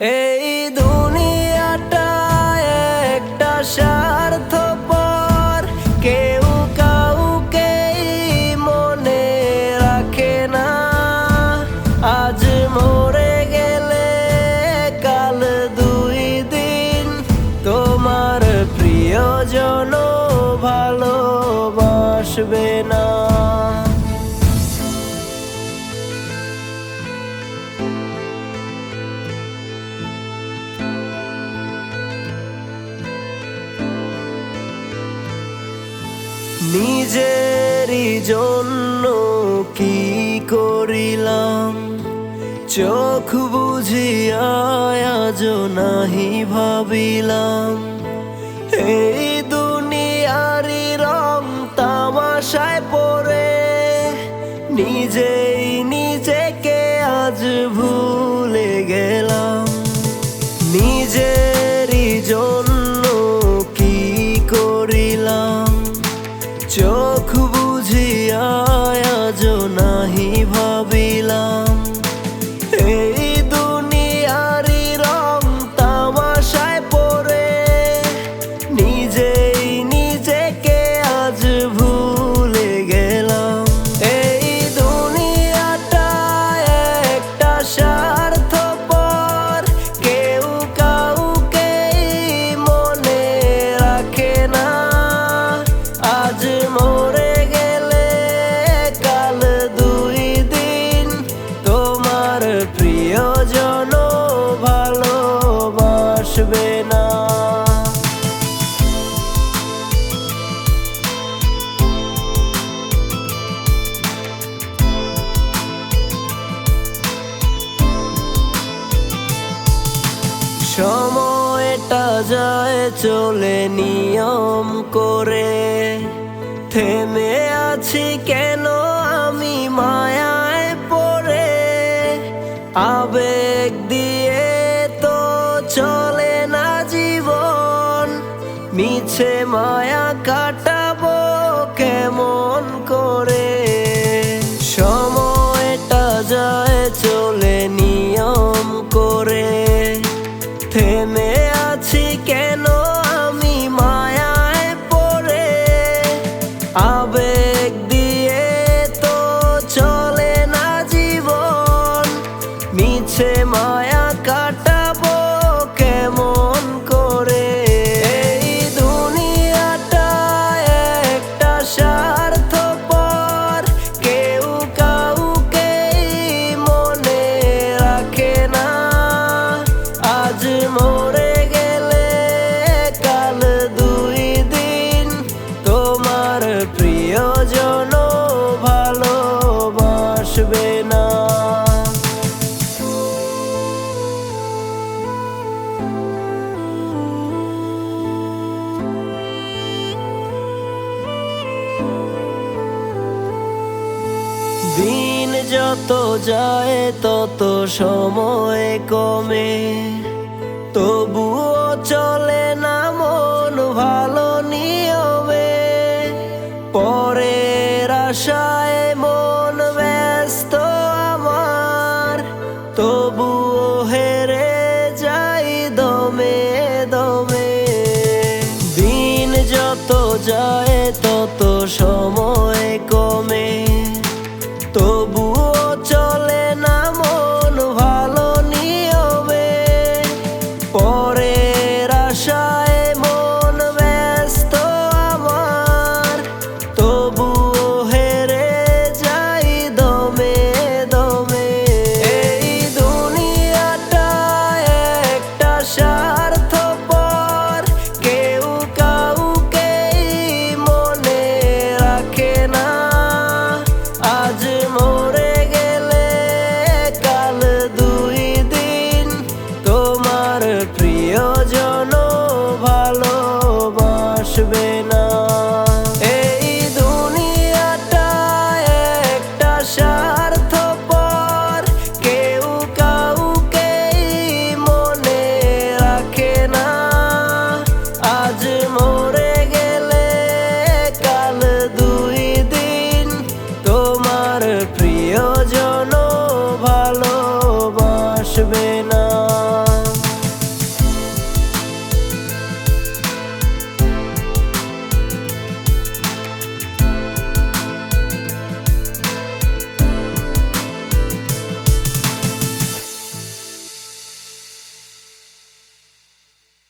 এই দুনিয়াটা একটা স্বার্থপর। কেউ কাউকে মনে রাখে না। আজ মরে গেলে কাল দুই দিন তোমার প্রিয়জন ভালোবাসবে না। নিজেরই জন্য কি করিলাম? চোখ বুঝিয়া আজ নাহি ভাবিলাম। এই নাহি ভাবিলাম সময়টা যায় চলে নিয়ম করে। থেমে আছি কেন আমি মায়ায় পড়ে? আবেগ দিয়ে তো চলে না জীবন। মিছে মায়া কাটাবো কেমন করে? যত যায়, তত সময় কমে। তবুও চলে না মন ভালো নিয়মে। পরের আশায় মন ব্যস্ত আমার। তবুও হেরে যাই দমে দমে। দিন যত যায়, তত সময় কমে। should be.